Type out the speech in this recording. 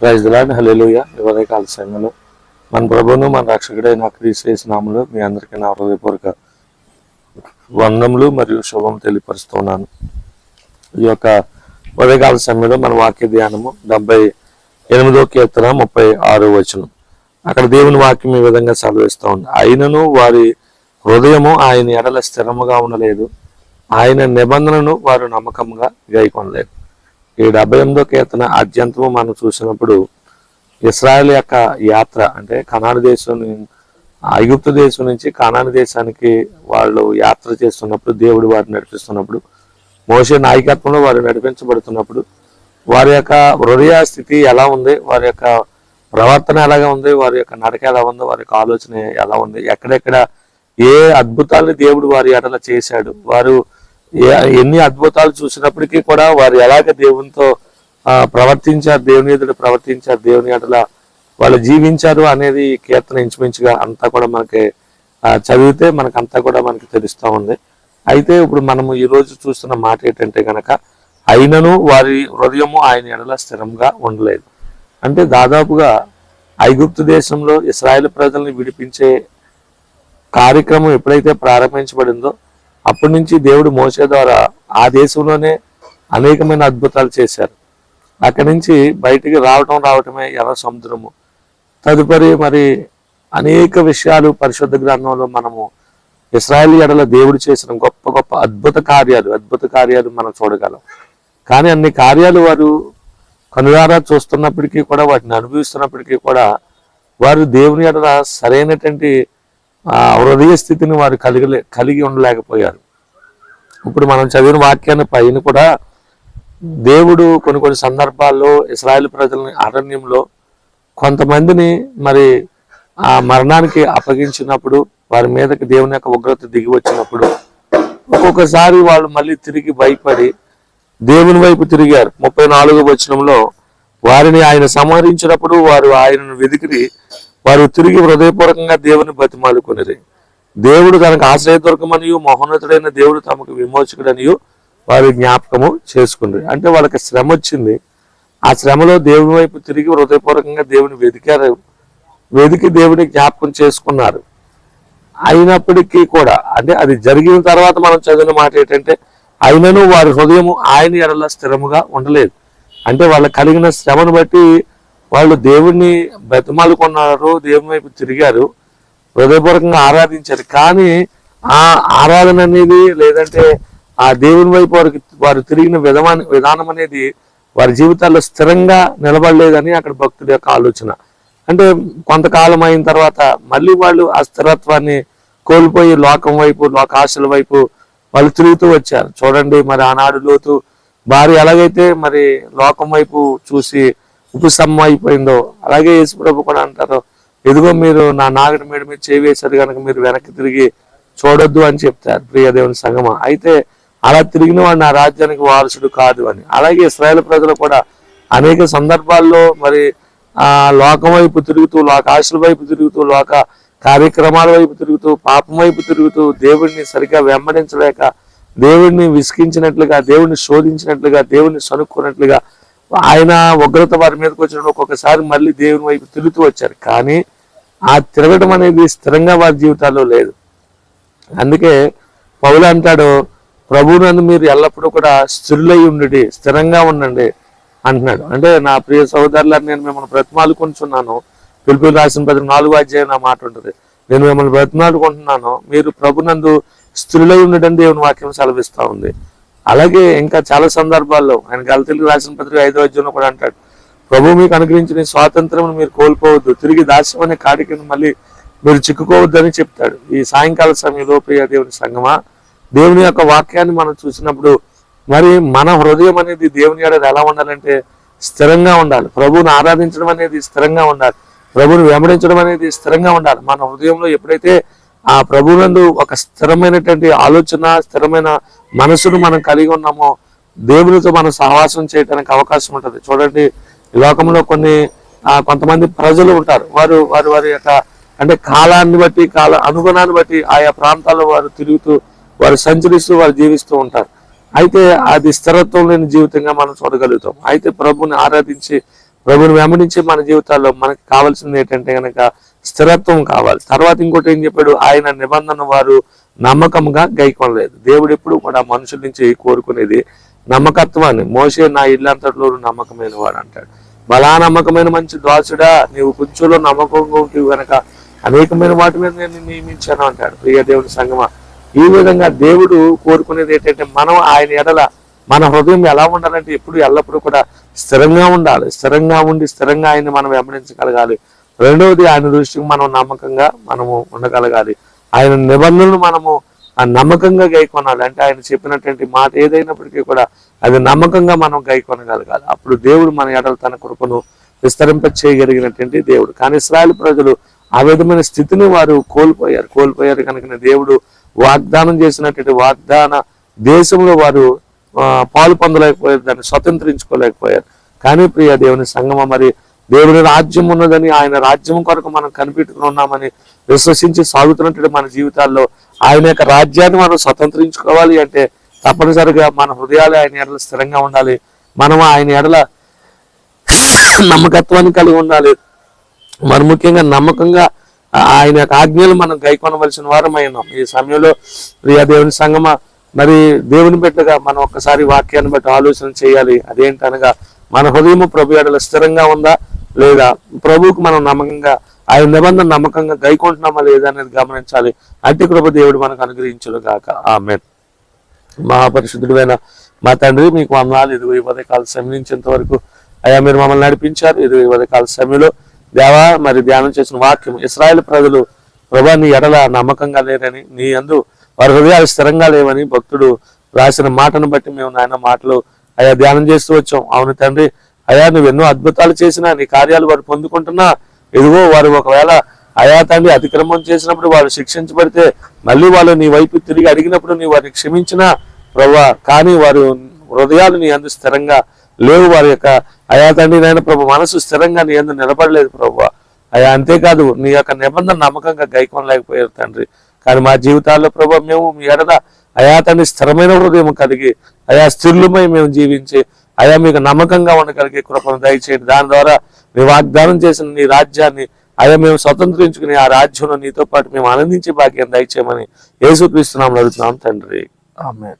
Praise దిలాండ్ hallelujah కాల సమయంలో మన ప్రభువును మన రక్షకుడైన క్రీస్తు మీ అందరికీ నా హృదయపూర్వక వందములు మరియు శుభం తెలియపరుస్తున్నాను. ఈ యొక్క ఉదయకాల సమయంలో మన వాక్య ధ్యానము డెబ్బై ఎనిమిదో కీర్తన ముప్పై ఆరో వచనం. అక్కడ దేవుని వాక్యం ఈ విధంగా సెలవిస్తూ ఉంది. ఆయనను వారి హృదయము ఆయన ఎడల స్థిరముగా ఉండలేదు. ఆయన నిబంధనను వారు నమ్మకంగా గైకొనలేదు. ఈ డెబ్బై ఎనిమిదో కీర్తన ఆద్యంతము మనం చూసినప్పుడు ఇస్రాయల్ యొక్క యాత్ర అంటే కనాడు దేశం ను- ఐగుప్తు దేశం నుంచి కనాడు దేశానికి వాళ్ళు యాత్ర చేస్తున్నప్పుడు దేవుడు వారిని నడిపిస్తున్నప్పుడు మోసే నాయకత్వంలో వారు నడిపించబడుతున్నప్పుడు వారి యొక్క హృదయ స్థితి ఎలా ఉంది? వారి యొక్క ప్రవర్తన ఎలాగా ఉంది? వారి యొక్క నడక ఎలా ఉంది? వారి యొక్క ఆలోచన ఎలా ఉంది? ఎక్కడెక్కడ ఏ అద్భుతాలను దేవుడు వారి ఎడల చేశాడు? వారు ఎన్ని అద్భుతాలు చూసినప్పటికీ కూడా వారు ఎలాగ దేవునితో ప్రవర్తించారు దేవుని ఎదుట ప్రవర్తించారు దేవుని ఎడల వాళ్ళు జీవించారు అనేది కీర్తన ఇంచుమించుగా అంతా కూడా మనకి చదివితే మనకు అంతా కూడా మనకి తెలుస్తూ ఉంది. అయితే ఇప్పుడు మనము ఈ రోజు చూస్తున్న మాట ఏంటంటే గనక అయినను వారి హృదయము ఆయన ఎడల స్థిరంగా ఉండలేదు. అంటే దాదాపుగా ఐగుప్తు దేశంలో ఇస్రాయేల్ ప్రజల్ని విడిపించే కార్యక్రమం ఎప్పుడైతే ప్రారంభించబడిందో అప్పటి నుంచి దేవుడు మోసే ద్వారా ఆ దేశంలోనే అనేకమైన అద్భుతాలు చేశారు. అక్కడి నుంచి బయటికి రావటం రావటమే ఎర్ర సముద్రము. తదుపరి మరి అనేక విషయాలు పరిశుద్ధ గ్రంథంలో మనము ఇస్రాయల్ ఎడల దేవుడు చేసిన గొప్ప గొప్ప అద్భుత కార్యాలు అద్భుత కార్యాలు మనం చూడగలం. కానీ అన్ని కార్యాలు వారు కనులారా చూస్తున్నప్పటికీ కూడా వాటిని అనుభవిస్తున్నప్పటికీ కూడా వారు దేవుని ఎడల సరైనటువంటి ఆ హృదయ స్థితిని వారు కలిగలే కలిగి ఉండలేకపోయారు. ఇప్పుడు మనం చదివిన వాక్యాన్ని పైన కూడా దేవుడు కొన్ని కొన్ని సందర్భాల్లో ఇస్రాయేల్ ప్రజలని అరణ్యంలో కొంతమందిని మరి ఆ మరణానికి అప్పగించినప్పుడు వారి మీదకి దేవుని యొక్క ఉగ్రత దిగి వచ్చినప్పుడు ఒక్కొక్కసారి వాళ్ళు మళ్ళీ తిరిగి భయపడి దేవుని వైపు తిరిగారు. ముప్పై నాలుగో వచనంలో వారిని ఆయన సంహరించినప్పుడు వారు ఆయనను వెతికి వారు తిరిగి హృదయపూర్వకంగా దేవుని బతిమాలుకొనిరి. దేవుడు తనకు ఆశ్రయదుర్గమనియు మహోన్నతుడైన దేవుడు తమకు విమోచకుడనియు వారి జ్ఞాపకము చేసుకుంది అంటే వాళ్ళకి శ్రమ వచ్చింది. ఆ శ్రమలో దేవుని వైపు తిరిగి హృదయపూర్వకంగా దేవుని వెతికారు వెతికి దేవుని జ్ఞాపకం చేసుకున్నారు. అయినప్పటికీ కూడా అంటే అది జరిగిన తర్వాత మనం చదివిన మాట ఏంటంటే అయినను వారి హృదయము ఆయన ఎడల స్థిరముగా ఉండలేదు. అంటే వాళ్ళకి కలిగిన శ్రమను బట్టి వాళ్ళు దేవుణ్ణి బతిమాలుకున్నారు దేవుని వైపు తిరిగారు హృదయపూర్వకంగా ఆరాధించారు. కానీ ఆ ఆరాధన అనేది లేదంటే ఆ దేవుని వైపు వారికి వారు తిరిగిన విధమాన విధానం అనేది వారి జీవితాల్లో స్థిరంగా నిలబడలేదని అక్కడ భక్తుడి యొక్క ఆలోచన. అంటే కొంతకాలం అయిన తర్వాత మళ్ళీ వాళ్ళు ఆ స్థిరత్వాన్ని కోల్పోయి లోకం వైపు లోకాశల వైపు వాళ్ళు తిరుగుతూ వచ్చారు. చూడండి మరి ఆనాడు లోతు భార్య ఎలాగైతే మరి లోకం వైపు చూసి ఉపశమ్మ అయిపోయిందో అలాగే యేసుప్రభు కూడా అంటారు ఎదుగో మీరు నా నాగడి మీద మీద చేయి వేశారు కనుక మీరు వెనక్కి తిరిగి చూడొద్దు అని చెప్తారు ప్రియదేవుని సంగమ అయితే అలా తిరిగిన వాడు నా రాజ్యానికి వారసుడు కాదు అని. అలాగే ఇస్రాయేల్ ప్రజలు కూడా అనేక సందర్భాల్లో మరి ఆ లోకం వైపు తిరుగుతూ లోక ఆశల వైపు తిరుగుతూ లోక కార్యక్రమాల వైపు తిరుగుతూ పాపం వైపు తిరుగుతూ దేవుడిని సరిగా వెంబడించలేక దేవుడిని విసిగించినట్లుగా దేవుడిని శోధించినట్లుగా దేవుడిని సనుక్కున్నట్లుగా ఆయన ఉగ్రత వారి మీదకి వచ్చినప్పుడు ఒక్కొక్కసారి మళ్ళీ దేవుని వైపు తిరుగుతూ వచ్చారు. కానీ ఆ తిరగడం అనేది స్థిరంగా వారి జీవితాల్లో లేదు. అందుకే పౌలు అంటాడు ప్రభునందు మీరు ఎల్లప్పుడూ కూడా స్థిరులై ఉండి స్థిరంగా ఉండండి అంటున్నాడు. అంటే నా ప్రియ సహోదరులను నేను మిమ్మల్ని బ్రతిమాలుకుంటున్నాను. పిలుపులు రాసిన ప్రతి నాలుగు అధ్యాయం నా మాట ఉంటుంది. నేను మిమ్మల్ని బ్రతిమాలుకుంటున్నాను. మీరు ప్రభునందు స్థిరులై ఉండడం దేవుని వాక్యం సెలవిస్తూ ఉంది. అలాగే ఇంకా చాలా సందర్భాల్లో ఆయన గలతెలుగు రాసిన పత్రిక ఐదో అధ్యాయంలో కూడా అంటాడు ప్రభు మీకు అనుగ్రహించిన స్వాతంత్రం మీరు కోల్పోవద్దు. తిరిగి దాస్యం అనే కాడికి మళ్ళీ మీరు చిక్కుకోవద్దని చెప్తాడు. ఈ సాయంకాల సమయంలో ప్రియ దేవుని సంగమా దేవుని యొక్క వాక్యాన్ని మనం చూసినప్పుడు మరి మన హృదయం అనేది దేవుని ఏడాది ఎలా ఉండాలంటే స్థిరంగా ఉండాలి. ప్రభువుని ఆరాధించడం అనేది స్థిరంగా ఉండాలి. ప్రభుని వెంబడించడం అనేది స్థిరంగా ఉండాలి. మన హృదయంలో ఎప్పుడైతే ఆ ప్రభునందు ఒక స్థిరమైనటువంటి ఆలోచన స్థిరమైన మనసును మనం కలిగి ఉన్నామో దేవునితో మనం సహవాసం చేయడానికి అవకాశం ఉంటుంది. చూడండి ఈ లోకంలో కొన్ని కొంతమంది ప్రజలు ఉంటారు. వారు వారు వారి యొక్క అంటే కాలాన్ని బట్టి కాల అనుగుణాన్ని బట్టి ఆయా ప్రాంతాల్లో వారు తిరుగుతూ వారు సంచరిస్తూ వారు జీవిస్తూ ఉంటారు. అయితే అది స్థిరత్వం లేని జీవితంగా మనం చూడగలుగుతాం. అయితే ప్రభుని ఆరాధించి ప్రభుని వెంబడించి మన జీవితాల్లో మనకు కావాల్సింది ఏంటంటే కనుక స్థిరత్వం కావాలి. తర్వాత ఇంకోటి ఏం చెప్పాడు? ఆయన నిబంధన వారు నమ్మకంగా గైకొనలేదు. దేవుడు ఎప్పుడు కూడా మనుషుల నుంచి కోరుకునేది నమ్మకత్వాన్ని. మోసే నా ఇల్లంతట్లో నమ్మకమైన వాడు అంటాడు. బలా నమ్మకమైన మంచి దాసుడా నీవు కొంచెంలో నమ్మకంగా ఉంటే గనక అనేకమైన వాటి మీద నేను నియమించాను అంటాడు. ప్రియ దేవుని సంగమ ఈ విధంగా దేవుడు కోరుకునేది ఏంటంటే మనం ఆయన ఎడల మన హృదయం ఎలా ఉండాలంటే ఎప్పుడు ఎల్లప్పుడూ కూడా స్థిరంగా ఉండాలి. స్థిరంగా ఉండి స్థిరంగా ఆయన్ని మనం వెంబడించగలగాలి. రెండవది ఆయన దృష్టికి మనం నమ్మకంగా మనము ఉండగలగాలి. ఆయన నిబంధనలు మనము ఆ నమ్మకంగా గైకొనాలి. అంటే ఆయన చెప్పినటువంటి మాట ఏదైనప్పటికీ కూడా అది నమ్మకంగా మనం గైకొనగలగాలి. అప్పుడు దేవుడు మన ఎడల తన కృపను విస్తరింప చేయగలిగినటువంటి దేవుడు. కానీ ఇస్రాయల్ ప్రజలు ఆ విధమైన స్థితిని వారు కోల్పోయారు. కోల్పోయారు కనుక దేవుడు వాగ్దానం చేసినటువంటి వాగ్దాన దేశంలో వారు పాలు పొందలేకపోయారు దాన్ని స్వతంత్రించుకోలేకపోయారు. కానీ ప్రియ దేవుని సంగమ మరి దేవుని రాజ్యం ఉన్నదని ఆయన రాజ్యం కొరకు మనం కనిపెట్టుకుని ఉన్నామని విశ్వసించి సాగుతున్నటువంటి మన జీవితాల్లో ఆయన యొక్క రాజ్యాన్ని మనం స్వతంత్రించుకోవాలి అంటే తప్పనిసరిగా మన హృదయాలు ఆయన ఎడల స్థిరంగా ఉండాలి. మనం ఆయన ఎడల నమ్మకత్వాన్ని కలిగి ఉండాలి. మరి ముఖ్యంగా నమ్మకంగా ఆయన యొక్క ఆజ్ఞలు మనం గైకొనవలసిన వారం అయినాం ఈ సమయంలో ప్రియా దేవుని సంగమ మరి దేవుని బిడ్డగా మనం ఒక్కసారి వాక్యాన్ని బట్టి ఆలోచన చేయాలి. అదేంటనగా మన హృదయం ప్రభు ఎడల స్థిరంగా ఉందా? లేదా ప్రభువుకు మనం నమ్మకంగా ఆయన నిబంధన నమ్మకంగా గైకుంటున్నామా లేదా అనేది గమనించాలి. అట్టి కృప దేవుడు మనకు అనుగ్రహించును గాక. ఆమె మహాపరిశుద్ధుడైన మా తండ్రి మీకు వందనాలు. ఇదిగో ఈ ఉదయకాల సమయించేంత వరకు అయ్యా మీరు మమ్మల్ని నడిపించారు. ఇది ఈ ఉదయకాల సమయంలో దేవా మరి ధ్యానం చేసిన వాక్యం ఇస్రాయేల్ ప్రజలు ప్రభా నీ ఎడల నమ్మకంగా లేరని నీ అందు వారి హృదయాలు స్థిరంగా లేవని భక్తుడు రాసిన మాటను బట్టి మేము నాయన మాటలు అయ్యా ధ్యానం చేస్తూ వచ్చాం. అవును తండ్రి అయ్యా నువ్వు ఎన్నో అద్భుతాలు చేసినా నీ కార్యాలు వారు పొందుకుంటున్నా. ఎదుగో వారు ఒకవేళ అయా తండ్రి అతిక్రమం చేసినప్పుడు వారు శిక్షించబడితే మళ్ళీ వాళ్ళు నీ వైపు తిరిగి అడిగినప్పుడు నీ వారిని క్షమించినా ప్రభా కానీ వారు హృదయాలు నీ అందు స్థిరంగా లేవు. వారి యొక్క అయా తండ్రి నాయన ప్రభు మనసు స్థిరంగా నీ అందు నిలబడలేదు ప్రభు అయా అంతేకాదు నీ యొక్క నిబంధన నమ్మకంగా గైకొనలేకపోయారు తండ్రి. కానీ మా జీవితాల్లో ప్రభు మేము మీ ఎడద అయా తండ్రి స్థిరమైన హృదయం కలిగి అయా స్థిరులమై మేము జీవించి అయా మీకు నమ్మకంగా ఉండగలిగే కృపను దయచేయండి. దాని ద్వారా నీ వాగ్దానం చేసిన నీ రాజ్యాన్ని అయా మేము స్వతంత్రించుకుని ఆ రాజ్యంలో నీతో పాటు మేము ఆనందించే భాగ్యం దయచేయమని యేసుక్రీస్తున్నాం అడుగుతున్నాం తండ్రి. ఆమె